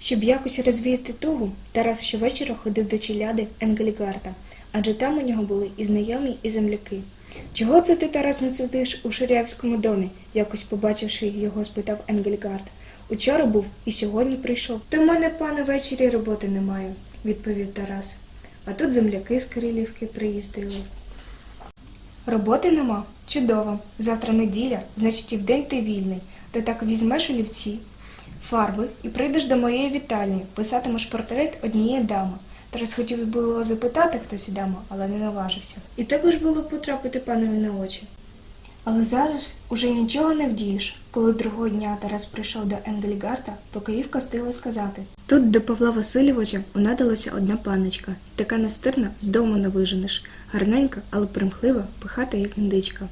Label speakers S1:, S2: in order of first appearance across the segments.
S1: Щоб якось розвіяти тугу, Тарас щовечора ходив до челяди Енгельгарта, адже там у нього були і знайомі, і земляки. Чого це ти, Тарас, не сидиш у Ширявському домі? якось побачивши його, спитав Енгельгард. Учора був і сьогодні прийшов. Та в мене, пане, ввечері роботи немає, відповів Тарас. А тут земляки з Кирилівки приїздили. Роботи нема? Чудово. Завтра неділя, значить і вдень ти вільний. То так візьмеш олівці, фарби і прийдеш до моєї вітальні, писатимеш портрет однієї дами. Тарас хотів було запитати, хтось і дама, але не наважився. І тебе ж було потрапити панові на очі. Але зараз уже нічого не вдієш. Коли другого дня Тарас прийшов до Енгельгарта, покоївка стила сказати. Тут до Павла Васильовича унадилася одна паночка, така настирна, з дому не виженеш, гарненька, але примхлива, пихата, як індичка.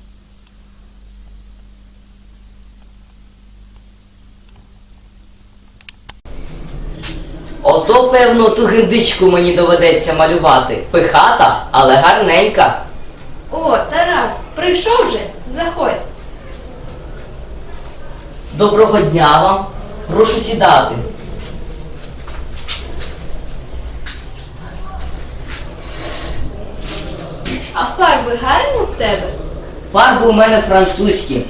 S2: Ото, певно, ту гиндичку мені доведеться малювати. Пихата, але гарненька.
S3: О, Тарас, прийшов же? Заходь.
S2: Доброго дня вам. Прошу сідати.
S3: А фарби гарні в тебе?
S2: Фарби у мене французькі.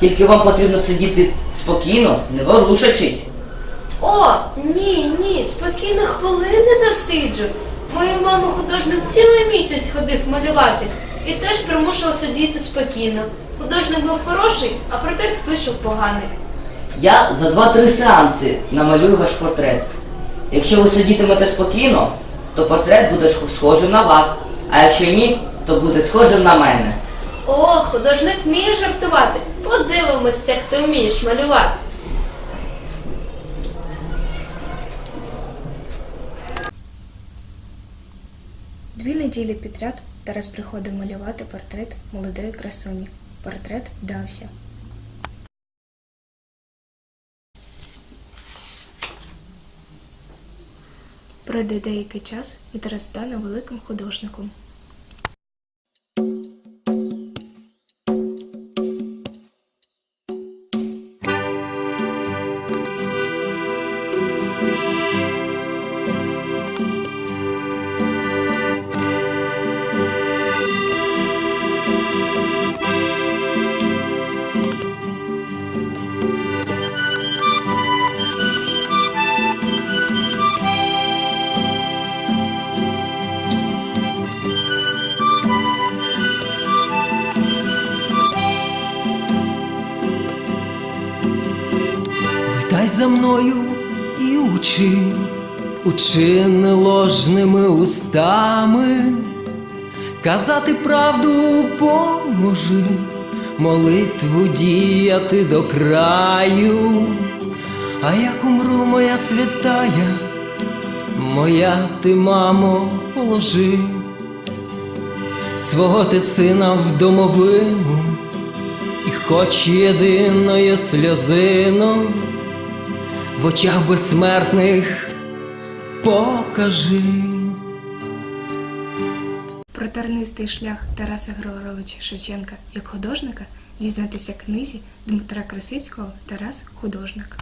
S2: Тільки вам потрібно сидіти спокійно, не ворушачись.
S3: О, ні, ні, спокійно хвилини насиджу. Мою маму художник цілий місяць ходив малювати і теж примушував сидіти спокійно. Художник був хороший, а портрет вийшов поганий.
S2: Я за два-три сеанси намалюю ваш портрет. Якщо ви сидітимете спокійно, то портрет буде схожим на вас. А якщо ні, то буде схожим на мене.
S3: О, художник вміє жартувати. Подивимось, як ти вмієш малювати.
S1: Дві неділі підряд Тарас приходив малювати портрет молодої красуні. Портрет вдався. Пройде деякий час, і Тарас стане великим художником.
S4: За мною і учи, учи не устами, казати правду поможи, молитву діяти до краю, а як умру, моя святая, моя ти, мамо, положи свого ти сина в домовину. І хоч єдиною сльозину в очах безсмертних покажи.
S1: Про тернистий шлях Тараса Григоровича Шевченка як художника дізнатися книзі Дмитра Красицького Тарас художник.